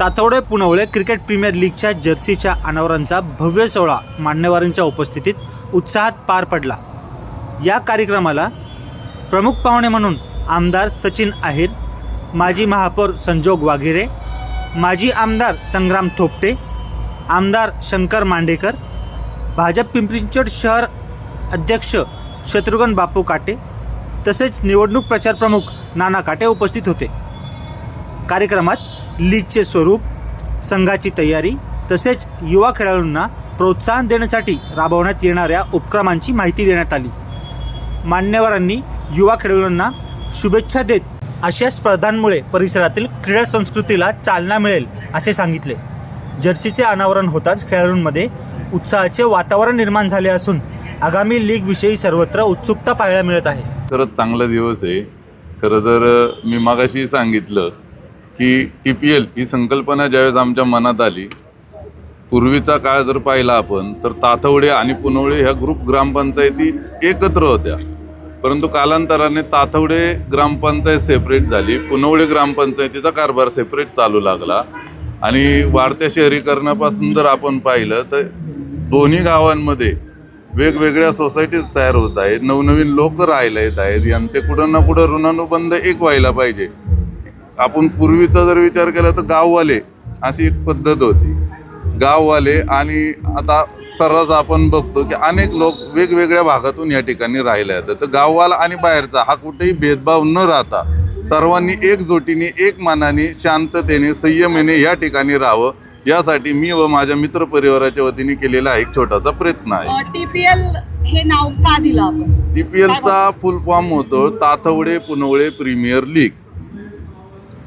तातवडे पुनवळे cricket premier लीगच्या जर्सीच्या अनावरांचा भव्य सोहळा मान्यवरांच्या उपस्थितीत उत्साहात पार पडला. या कार्यक्रमाला प्रमुख पाहुणे म्हणून आमदार सचिन आहिर माजी महापौर संजोग वाघेरे माजी आमदार संग्राम थोपटे आमदार शंकर मांडेकर भाजप पिंपरी शहर अध्यक्ष शत्रुघ्न बापू काटे तसेच निवडणूक प्रचार प्रमुख नाना काटे उपस्थित होते. कार्यक्रमात लीगचे स्वरूप संघाची तयारी तसेच युवा खेळाडूंना प्रोत्साहन देण्यासाठी राबवण्यात येणाऱ्या उपक्रमांची माहिती देण्यात आली. मान्यवरांनी युवा खेळाडूंना शुभेच्छा देत अशा स्पर्धांमुळे परिसरातील क्रीडा संस्कृतीला चालना मिळेल असे सांगितले. जर्सीचे अनावरण होताच खेळाडूंमध्ये उत्साहाचे वातावरण निर्माण झाले असून आगामी लीगविषयी सर्वत्र उत्सुकता पाहायला मिळत आहे. खरंच चांगला दिवस आहे. खरं तर मी मागाशी सांगितलं की टी पी एल ही संकल्पना ज्यावेळेस आमच्या मनात आली पूर्वीचा काळ जर पाहिला आपण तर तातवडे आणि पुनवळे ह्या ग्रुप ग्रामपंचायती एकत्र होत्या. परंतु कालांतराने तातवडे ग्रामपंचायत सेपरेट झाली पुनवळे ग्रामपंचायतीचा कारभार सेपरेट चालू लागला. आणि वाढत्या शहरीकरणापासून जर आपण पाहिलं तर दोन्ही गावांमध्ये वेगवेगळ्या सोसायटीज तयार होत आहेत नवनवीन लोक राहायला येत आहेत यांचे कुठं ना कुठं ऋणानुबंध एक व्हायला पाहिजे. आपण पूर्वीचा जर विचार केला तर गाववाले अशी एक पद्धत होती. गाववाले आणि आता सर्रास आपण बघतो की अनेक लोक वेगवेगळ्या भागातून या ठिकाणी राहिला येतात तर गाववाला आणि बाहेरचा हा कुठेही भेदभाव न राहता सर्वांनी एकजुटीने एक मानाने शांततेने संयमेने या ठिकाणी राहावं. यासाठी मी व माझ्या मित्र परिवाराच्या वतीने केलेला एक छोटासा प्रयत्न आहे. टीपीएल हे नाव का दिलं टीपीएलचा फुल फॉर्म होतो तातवडे पुनवळे प्रीमियर लीग.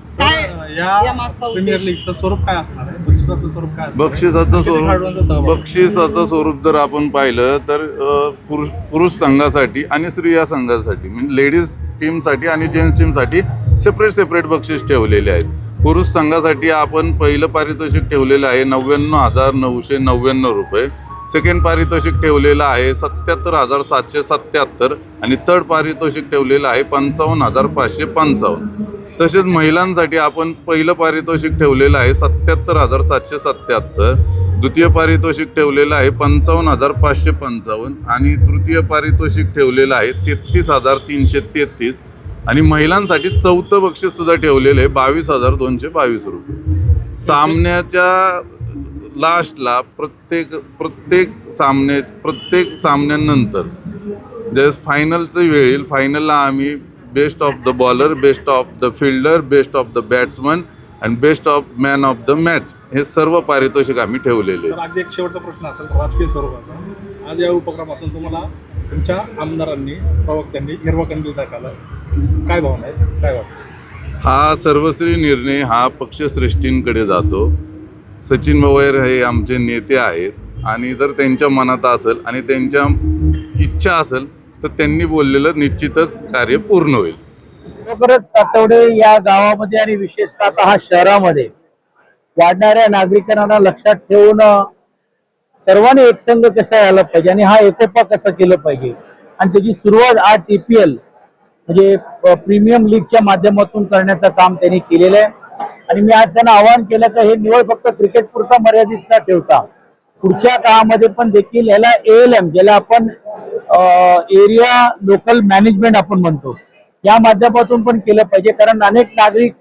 काय या या मागचा प्रीमियर उद्देश? लीगचं स्वरूप काय असणार आहे बक्षिसाचं स्वरूप काय असणार आहे? बक्षिसाचं किती खेळाडूंचा स्वरूप सहभाग? बक्षिसाचं स्वरूप जर आपण पाहिलं तर अ, पुरुष पुरुष संघासाठी आणि स्त्रिया संघासाठी म्हणजे लेडीज टीमसाठी आणि जेंट्स टीमसाठी सेपरेट सेपरेट बक्षीस ठेवलेले आहेत पुरुष संघासाठी आपण पहिलं पारितोषिक ठेवलेलं आहे नव्याण्णव हजार नऊशे नव्याण्णव रुपये सेकंड पारितोषिक ठेवलेलं आहे सत्याहत्तर हजार सातशे सत्याहत्तर आणि थर्ड पारितोषिक ठेवलेलं आहे पंचावन्न हजार पाचशे पंचावन्न तसेच महिलांसाठी आपण पहिलं पारितोषिक ठेवलेलं आहे सत्याहत्तर हजार सातशे सत्याहत्तर. द्वितीय पारितोषिक ठेवलेलं आहे पंचावन्न हजार पाचशे पंचावन्न. आणि तृतीय पारितोषिक ठेवलेलं आहे तेहतीस हजार तीनशे तेहतीस. आणि महिलांसाठी चौथं बक्षीससुद्धा ठेवलेलं आहे बावीस हजार दोनशे बावीस रुपये. सामन्याच्या लास्टला प्रत्येक प्रत्येक सामने प्रत्येक सामन्यानंतर ज्यावेळेस फायनलचं वेळ येईल फायनलला आम्ही best of the bowler best of the fielder best of the batsman and best of man of the match हे सर्व पारितोषिक आम्ही ठेवलेले. सर अगदी एक शेवटचा प्रश्न असेल राजकीय स्वरूपाचा. आज या उपक्रमातून तुम्हाला तुमच्या आमदारांनी प्रवक्त्यांनी हिरवा कंदील दाखवला. काय भावना आहेत? काय वाटतं? हा सर्वश्री निर्णय हा पक्षश्रेष्ठींकडे जातो. सचिन पवार हे आमचे नेते आहेत. आणि जर त्यांच्या मनात असेल आणि त्यांच्या इच्छा असेल तर त्यांनी बोललेलं निश्चितच कार्य पूर्ण होईल. खरोखरच तातवडे या गावामध्ये आणि विशेषतः शहरामध्ये वाढणाऱ्या नागरिकांना लक्षात ठेवून सर्वांनी एकसंघ कसा यायला पाहिजे आणि हा एकोपा कसा केलं पाहिजे? आणि त्याची सुरुवात आज टीपीएल म्हणजे प्रीमियम लीगच्या माध्यमातून करण्याचं काम त्यांनी केलेलं आहे. आणि मी आज त्यांना आवाहन केलं का हे निवड फक्त क्रिकेट पुरता मर्यादित न ठेवता पुढच्या काळामध्ये पण देखील याला एएलएम ज्याला आपण एरिया लोकल मॅनेजमेंट आपण म्हणतो. या माध्यमातून पण केलं पाहिजे. कारण अनेक नागरिक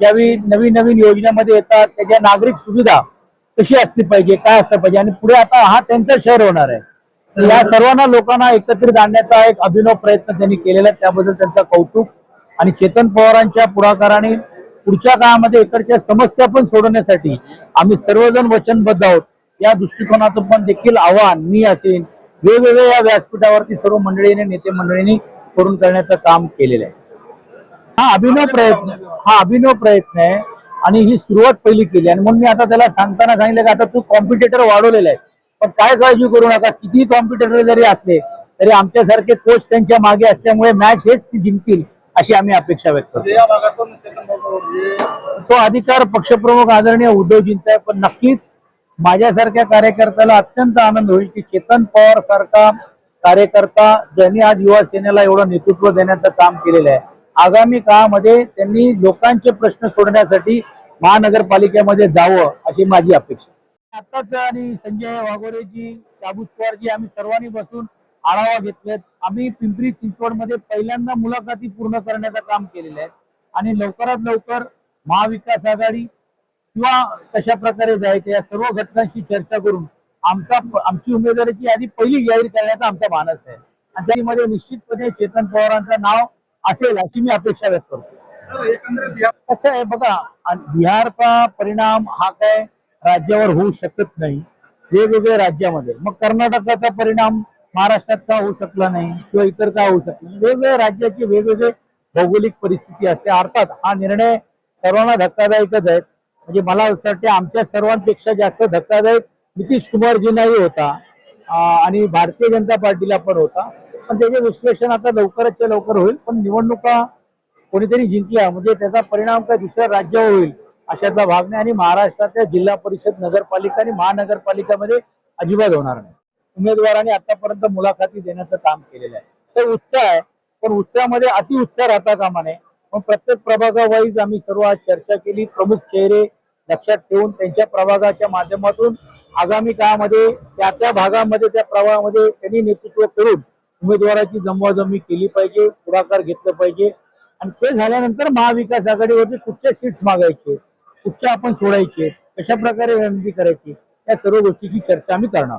ज्यावेळी नवीन नवीन योजनेमध्ये येतात त्याच्या नागरिक सुविधा कशी असली पाहिजे काय असलं पाहिजे आणि पुढे आता हा त्यांचा शहर होणार आहे. या सर्वांना लोकांना एकत्रित आणण्याचा एक अभिनव प्रयत्न त्यांनी केलेला आहे. त्याबद्दल त्यांचा कौतुक आणि चेतन पवारांच्या पुढाकाराने पुढच्या काळामध्ये इकडच्या समस्या पण सोडवण्यासाठी आम्ही सर्वजण वचनबद्ध आहोत. या दृष्टिकोनातून पण देखील आव्हान मी असेल वेगवेगळ्या या व्यासपीठावरती सर्व मंडळीने नेते मंडळींनी करून करण्याचं काम केलेलं आहे. हा अभिनव प्रयत्न हा अभिनव प्रयत्न आहे आणि ही सुरुवात पहिली केली. आणि म्हणून मी आता त्याला सांगताना सांगितलं की आता तू कॉम्पिटेटर वाढवलेला आहे. पण काय काळजी करू नका किती कॉम्पिटेटर जरी असले तरी आमच्यासारखे कोच त्यांच्या मागे असल्यामुळे मॅच हेच ती जिंकतील अशी आम्ही अपेक्षा व्यक्त करतो. तो अधिकार पक्षप्रमुख आदरणीय उद्धवजींचा आहे पण नक्कीच माझ्यासारख्या कार्यकर्त्याला अत्यंत आनंद होईल की चेतन पवार सारखा कार्यकर्ता ज्यांनी आज युवा सेनेला एवढं नेतृत्व देण्याचं काम केलेलं आहे. आगामी काळामध्ये त्यांनी लोकांचे प्रश्न सोडण्यासाठी महानगरपालिकेमध्ये जावं अशी माझी अपेक्षा आताच आणि संजय वाघोरेजी चाबूस आम्ही सर्वांनी बसून आढावा घेतलेत. आम्ही पिंपरी चिंचवडमध्ये पहिल्यांदा मुलाखती पूर्ण करण्याचं काम केलेलं आहे. आणि लवकरात लवकर महाविकास आघाडी किंवा कशा प्रकारे जायचं या सर्व घटकांशी चर्चा करून आमचा आमची उमेदवारीची यादी पहिली जाहीर करण्याचा आमचा मानस आहे. आणि त्यामध्ये निश्चितपणे चेतन पवारांचं नाव असेल अशी मी अपेक्षा व्यक्त करतो. कसं आहे बघा बिहारचा परिणाम हा काय राज्यावर होऊ शकत नाही. वेगवेगळ्या राज्यामध्ये. मग कर्नाटकाचा परिणाम महाराष्ट्रात का होऊ शकला नाही? किंवा इतर का होऊ शकला नाही? वेगवेगळ्या राज्याची वेगवेगळे भौगोलिक परिस्थिती असते. अर्थात हा निर्णय सर्वांना धक्कादायकच आहे. म्हणजे मला असं वाटते आमच्या सर्वांपेक्षा जास्त धक्कादायक नितीश कुमारजींनाही होता. आणि भारतीय जनता पार्टीला पण होता. पण त्याचे विश्लेषण आता लवकरच्या लवकर होईल. पण निवडणुका कोणीतरी जिंकल्या म्हणजे त्याचा परिणाम काय दुसऱ्या राज्यावर होईल अशातला भाग नाही. आणि महाराष्ट्रातल्या जिल्हा परिषद नगरपालिका आणि महानगरपालिकामध्ये अजिबात होणार नाही. उमेदवारांनी आतापर्यंत मुलाखती देण्याचं काम केलेलं आहे. तर उत्साह आहे. पण उत्साहामध्ये अति उत्साह राहता कामा नये. मग प्रत्येक प्रभागावाईज आम्ही सर्व आज चर्चा केली. प्रमुख चेहरे लक्षात ठेवून त्यांच्या प्रभागाच्या माध्यमातून आगामी काळामध्ये त्या त्या भागामध्ये त्या प्रभागामध्ये त्यांनी नेतृत्व करून उमेदवाराची जमवाजमी केली पाहिजे पुढाकार घेतलं पाहिजे. आणि ते झाल्यानंतर महाविकास आघाडीवरती कुठचे सीट्स मागायचे कुठचे आपण सोडायचे कशा प्रकारे रणनीती करायची या सर्व गोष्टीची चर्चा आम्ही करणार.